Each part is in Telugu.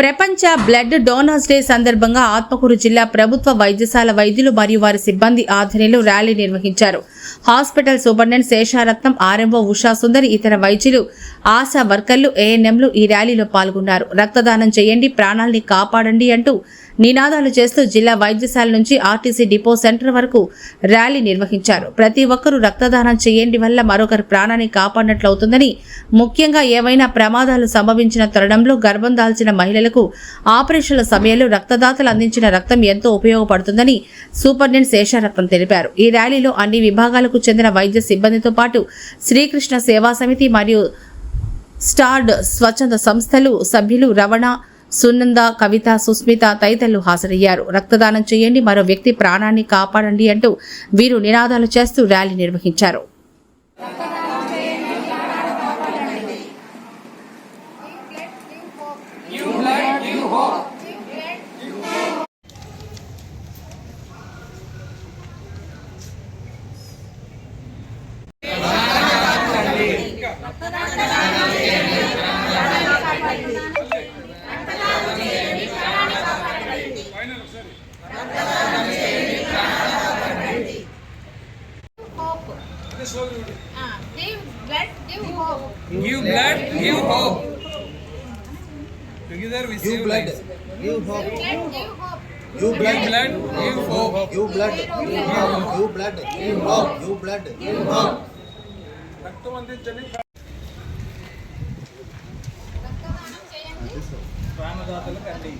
ప్రపంచ బ్లడ్ డోనర్స్ డే సందర్భంగా ఆత్మకూరు జిల్లా ప్రభుత్వ వైద్యశాల వైద్యులు మరియు వారి సిబ్బంది ఆధ్వర్యంలో ర్యాలీ నిర్వహించారు. Hospital superintendent Sesharatnam RMO Usha Sundari ఇతర వైద్యులు ఆశా వర్కర్లు ఏఎన్ఎంలు ఈ ర్యాలీలో పాల్గొన్నారు. రక్తదానం చేయండి ప్రాణాల్ని కాపాడండి అంటూ నినాదాలు చేస్తూ జిల్లా వైద్యశాల నుంచి ఆర్టీసీ డిపో సెంటర్ వరకు ర్యాలీ నిర్వహించారు. ప్రతి ఒక్కరూ రక్తదానం చేయండి వల్ల మరొకరి ప్రాణాన్ని కాపాడినట్లవుతుందని ముఖ్యంగా ఏవైనా ప్రమాదాలు సంభవించిన తరుణంలో గర్భం దాల్చిన మహిళలకు ఆపరేషన్ల సమయంలో రక్తదాతలు అందించిన రక్తం ఎంతో ఉపయోగపడుతుందని సూపరింటెండెంట్ శేషారత్నం తెలిపారు. ఈ ర్యాలీలో అన్ని విభాగాలకు చెందిన వైద్య సిబ్బందితో పాటు శ్రీకృష్ణ సేవా సమితి మరియు స్టార్డ్ స్వచ్ఛంద సంస్థలు సభ్యులు రవణ సునంద కవిత సుస్మిత తదితరులు హాజరయ్యారు. రక్తదానం చేయండి మరో వ్యక్తి ప్రాణాన్ని కాపాడండి అంటూ వీరు నినాదాలు చేస్తూ ర్యాలీ నిర్వహించారు. give blood, give hope. Give blood, give hope. Together we Give save blood. lives. Give hope. Blood, give hope. Give blood. Give blood, give hope. Give blood. Give hope. Give blood. Give hope. Give blood. Give hope. రక్తం అందించండి రక్తదానం చేయండి ప్రాణదాతలకు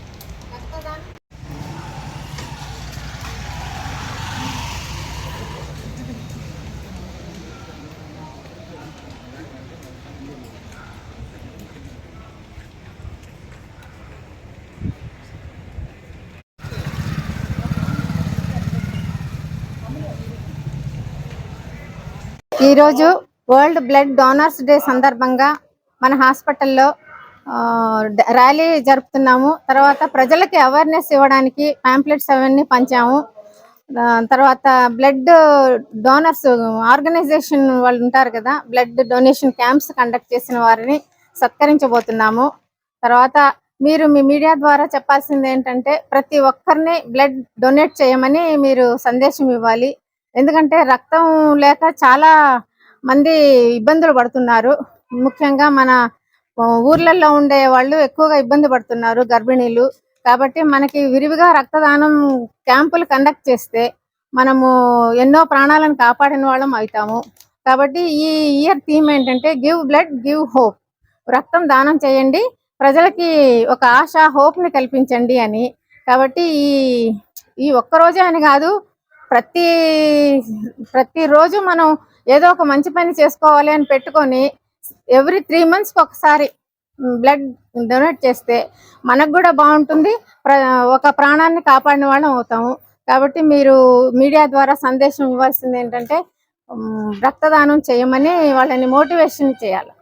ఈరోజు వరల్డ్ బ్లడ్ డోనర్స్ డే సందర్భంగా మన హాస్పిటల్లో ఆ, ర్యాలీ జరుపుతున్నాము. తర్వాత ప్రజలకి అవేర్నెస్ ఇవ్వడానికి పాంప్లెట్స్ అవన్నీ పంచాము. తర్వాత బ్లడ్ డోనర్స్ ఆర్గనైజేషన్ వాళ్ళు ఉంటారు కదా బ్లడ్ డొనేషన్ క్యాంప్స్ కండక్ట్ చేసిన వారిని సత్కరించబోతున్నాము. తర్వాత మీరు మీ మీడియా ద్వారా చెప్పాల్సింది ఏంటంటే ప్రతి ఒక్కరిని బ్లడ్ డొనేట్ చేయమని మీరు సందేశం ఇవ్వాలి. ఎందుకంటే రక్తం లేక చాలా మంది ఇబ్బందులు పడుతున్నారు. ముఖ్యంగా మన ఊర్లలో ఉండే వాళ్ళు ఎక్కువగా ఇబ్బంది పడుతున్నారు గర్భిణీలు. కాబట్టి మనకి విరివిగా రక్తదానం క్యాంపులు కండక్ట్ చేస్తే మనము ఎన్నో ప్రాణాలను కాపాడిన వాళ్ళం అవుతాము. కాబట్టి ఈ ఇయర్ థీమ్ ఏంటంటే గివ్ బ్లడ్ గివ్ హోప్. రక్తం దానం చేయండి. ప్రజలకి ఒక ఆశ హోప్ని ని కల్పించండి అని. కాబట్టి ఈ ఈ ఒక్క రోజే అని కాదు ప్రతి ప్రతిరోజు మనం ఏదో ఒక మంచి పని చేసుకోవాలి అని పెట్టుకొని ఎవ్రీ త్రీ మంత్స్కి ఒకసారి బ్లడ్ డొనేట్ చేస్తే మనకు కూడా బాగుంటుంది. ఒక ప్రాణాన్ని కాపాడిన వాళ్ళం అవుతాము. కాబట్టి మీరు మీడియా ద్వారా సందేశం ఇవ్వాల్సింది ఏంటంటే రక్తదానం చేయమని వాళ్ళని మోటివేషన్ చేయాలి.